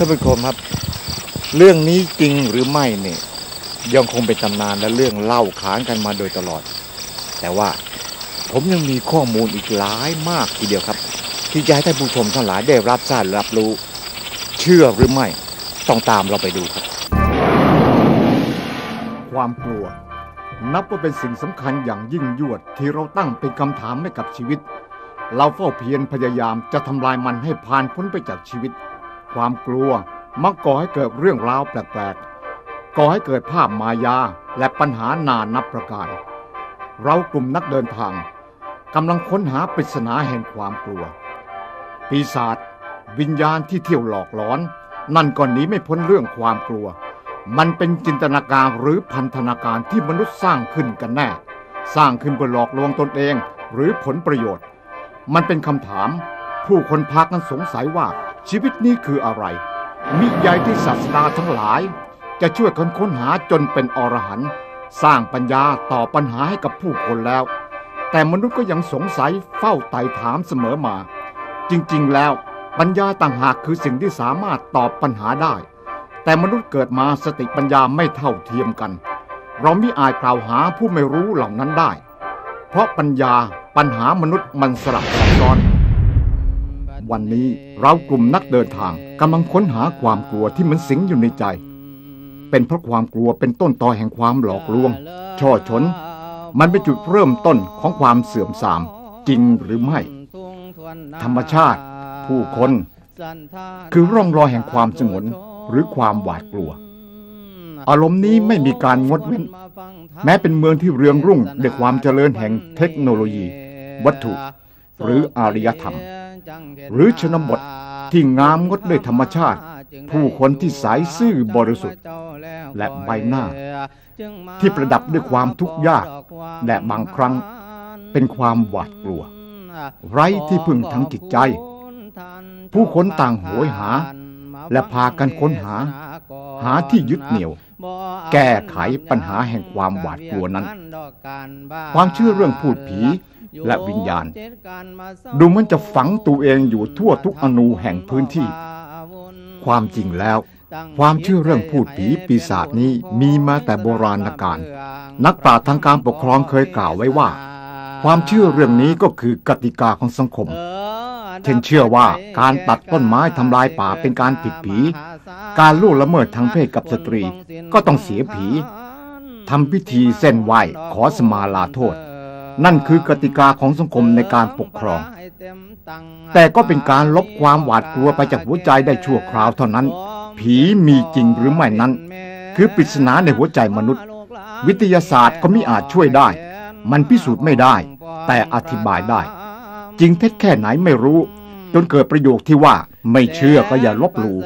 ท่านผู้ชมครับ เรื่องนี้จริงหรือไม่เนี่ยยังคงเป็นตำนานและเรื่องเล่าขานกันมาโดยตลอด แต่ว่าผมยังมีข้อมูลอีกหลายมากทีเดียวครับ ที่จะให้ท่านผู้ชมทั้งหลายได้รับทราบรับรู้ เชื่อหรือไม่ต้องตามเราไปดูครับ ความกลัว นับว่าเป็นสิ่งสำคัญอย่างยิ่งยวดที่เราตั้งเป็นคำถามให้กับชีวิต เราเฝ้าเพียรพยายามจะทำลายมันให้ผ่านพ้นไปจากชีวิต ความกลัวมักก่อให้เกิดเรื่องราวแปลกๆ ก่อให้เกิดภาพมายาและปัญหานานับประการ เรากลุ่มนักเดินทางกำลังค้นหาปริศนาแห่งความกลัว ปีศาจวิญญาณที่เที่ยวหลอกหลอน นั่นก็หนี้ไม่พ้นเรื่องความกลัว มันเป็นจินตนาการหรือพันธนาการที่มนุษย์สร้างขึ้นกันแน่ สร้างขึ้นเพื่อหลอกลวงตนเองหรือผลประโยชน์ มันเป็นคำถาม ผู้คนพากันสงสัยว่า ชีวิตนี้คืออะไร มิใหญ่ที่ศาสดาทั้งหลาย จะช่วยกันค้นหาจนเป็นอรหันต์สร้างปัญญาต่อปัญหาให้กับผู้คนแล้ว แต่มนุษย์ก็ยังสงสัยเฝ้าไต่ถามเสมอมา จริงๆ แล้วปัญญาต่างหากคือสิ่งที่สามารถตอบปัญหาได้ แต่มนุษย์เกิดมาสติปัญญาไม่เท่าเทียมกัน เราไม่อาจกล่าวหาผู้ไม่รู้เหล่านั้นได้ เพราะปัญญาปัญหามนุษย์มันสลับซับซ้อน วันนี้เรากลุ่มนักเดินทางกำลังค้นหาความกลัวที่มันสิงอยู่ในใจ เป็นเพราะความกลัวเป็นต้นตอแห่งความหลอกลวง ช่อชน มันเป็นจุดเริ่มต้นของความเสื่อมทราม จริงหรือไม่ ธรรมชาติ ผู้คน คือร่องรอยแห่งความสงวนหรือความหวาดกลัว อารมณ์นี้ไม่มีการงดเว้น แม้เป็นเมืองที่เรืองรุ่งด้วยความเจริญแห่งเทคโนโลยี วัตถุ หรืออารยธรรม หรือชนบทที่งามงดด้วยธรรมชาติ ผู้คนที่สายซื่อบริสุทธิ์ และใบหน้า ที่ประดับด้วยความทุกข์ยาก และบางครั้งเป็นความหวาดกลัว ไร้ที่พึ่งทางจิตใจ ผู้คนต่างโหยหา และพากันค้นหา หาที่ยึดเหนี่ยว แก้ไขปัญหาแห่งความหวาดกลัวนั้น ความเชื่อเรื่องพูดผี และวิญญาณ ดูเหมันจะฝังตัวเองอยู่ทั่วทุกอนูแห่งพื้นที่ ความจริงแล้ว ความเชื่อเรื่องพูดผีปีศาจนี้มีมาแต่โบราณกาลนักปราชญ์ทางการปกครองเคยกล่าวไว้ว่า ความเชื่อเรื่องนี้ก็คือกติกาของสังคมเช่นเชื่อว่าการตัดต้นไม้ทำลายป่าเป็นการผิดผี การล่วงละเมิดทางเพศกับสตรีก็ต้องเสียผีทำพิธีเส้นไหว้ขอสมาลาโทษ นั่นคือกติกาของสังคมในการปกครอง แต่ก็เป็นการลบความหวาดกลัวไปจากหัวใจได้ชั่วคราวเท่านั้น ผีมีจริงหรือไม่นั้น คือปริศนาในหัวใจมนุษย์ วิทยาศาสตร์ก็มิอาจช่วยได้ มันพิสูจน์ไม่ได้ แต่อธิบายได้ จริงเท็จแค่ไหนไม่รู้ จนเกิดประโยคที่ว่าไม่เชื่อก็อย่าลบหลู่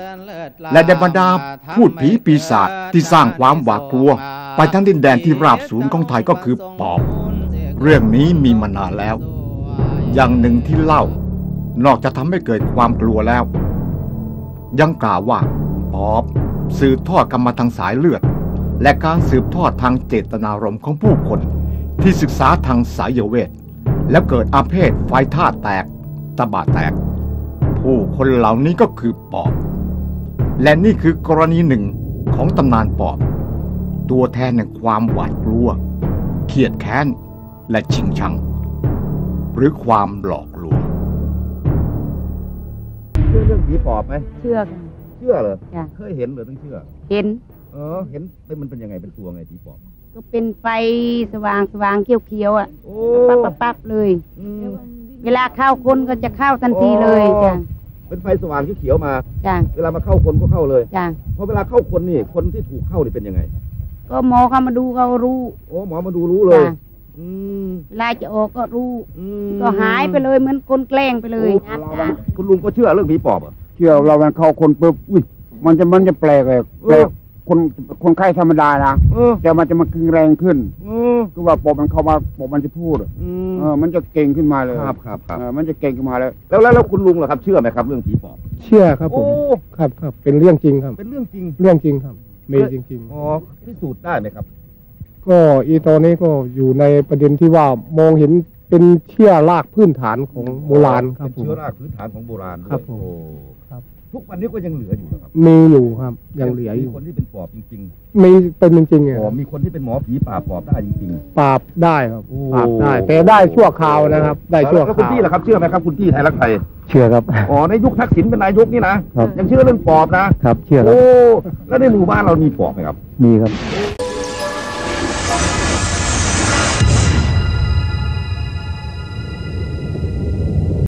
และในบรรดาพูดผีปีศาจที่สร้างความหวาดกลัว ไปทั้งดินแดนที่ราบสูงของไทยก็คือปอบ เรื่องนี้มีมานานแล้ว อย่างหนึ่งที่เล่า นอกจากทำให้เกิดความกลัวแล้ว ยังกล่าวว่าปอบสืบทอดกันมาทางสายเลือด และการสืบทอดทางเจตนารมณ์ของผู้คน ที่ศึกษาทางสายเวท แล้วเกิดอาเพศไฟธาตุแตกตะบะแตก ผู้คนเหล่านี้ก็คือปอบ และนี่คือกรณีหนึ่งของตำนานปอบ ตัวแทนแห่งความหวาดกลัว เขียดแค้น และชิงชัง หรือความหลอกลวง เชื่อเรื่องผีปอบไหมเชื่อค่ะเชื่อเหรอจ้ะ เคยเห็นเหรือต้องเชื่อ เห็น เออ เห็นเป็นมันเป็นยังไงเป็นตัวไงผีปอบ ก็เป็นไฟสว่างสว่างเขียวเขียวๆอะโอ้ปั๊บปั๊บปั๊บเลย อืม เวลาเข้าคนก็จะเข้าทันทีเลยโอ้จ้ะเป็นไฟสว่างเขียวๆมา จ้ะเวลามาเข้าคนก็เข้าเลยจ้ะพอเวลาเข้าคนนี่คนที่ถูกเข้านี่เป็นยังไง ก็หมอเข้ามาดูก็รู้ โอ้หมอมาดูรู้เลย จ้ะอืมเว ลาจะออกก็รู้อืมก็หายไปเลยเหมือนคนแกล้งไปเลยโอ้เราคุณลุงก็เชื่อเรื่องผีปอบเหรอะเชื่อเรามันเข้าคนปุ๊บอุ้ยมันจะมันจะแปลกเลยแปลกคนคนไข้ธรรมดานะเออแต่มันจะมาคึงแรงขึ้นเออคือว่าปอบมันเข้ามาปอบมันจะพูดอะอืมเออมันจะเก่งขึ้นมาเลยครับครับครับเออมันจะเก่งขึ้นมาเลยแล้วแล้วแล้วคุณลุงล่ะครับ เชื่อไหมครับ เรื่องผีปอบเชื่อครับผโอ้มครับครับเป็นเรื่องจริงครับ เป็นเรื่องจริงเรื่องจริงครับมีจริงอ๋อพิสูจน์ได้ไหมครับๆ ก็อีตอนนี้ก็อยู่ในประเด็นที่ว่ามองเห็นเป็นเชื่อรากพื้นฐานของโบราณครับเป็นผม เชื้อรากพื้นฐานของโบราณด้วยครับผมโอ้ครับ ทุกวันนี้ก็ยังเหลืออยู่นะครับมีอยู่ครับยังเหลืออยู่มีคนที่เป็นปอบจริงมีเป็นจริงๆๆอะปอบมีคนที่เป็นหมอผีป่าบปอบได้จริง ปราบได้ครับโอ้ ปราบได้ แต่ได้ชั่วคราวนะครับ ๆได้ชั่วแล้วคคุณราวพี่ล่ะครับเชื่อไหมครับคุณพี่ไทยรักไทยเชื่อครับ อ๋อในยุคทักษิณเป็นนายกนี่นะครับ ยังเชื่อเรื่องปอบนะครับเชื่อครับ โอ้แล้วในหมู่บ้านเรามีปอบไหมครับ มีครับ โ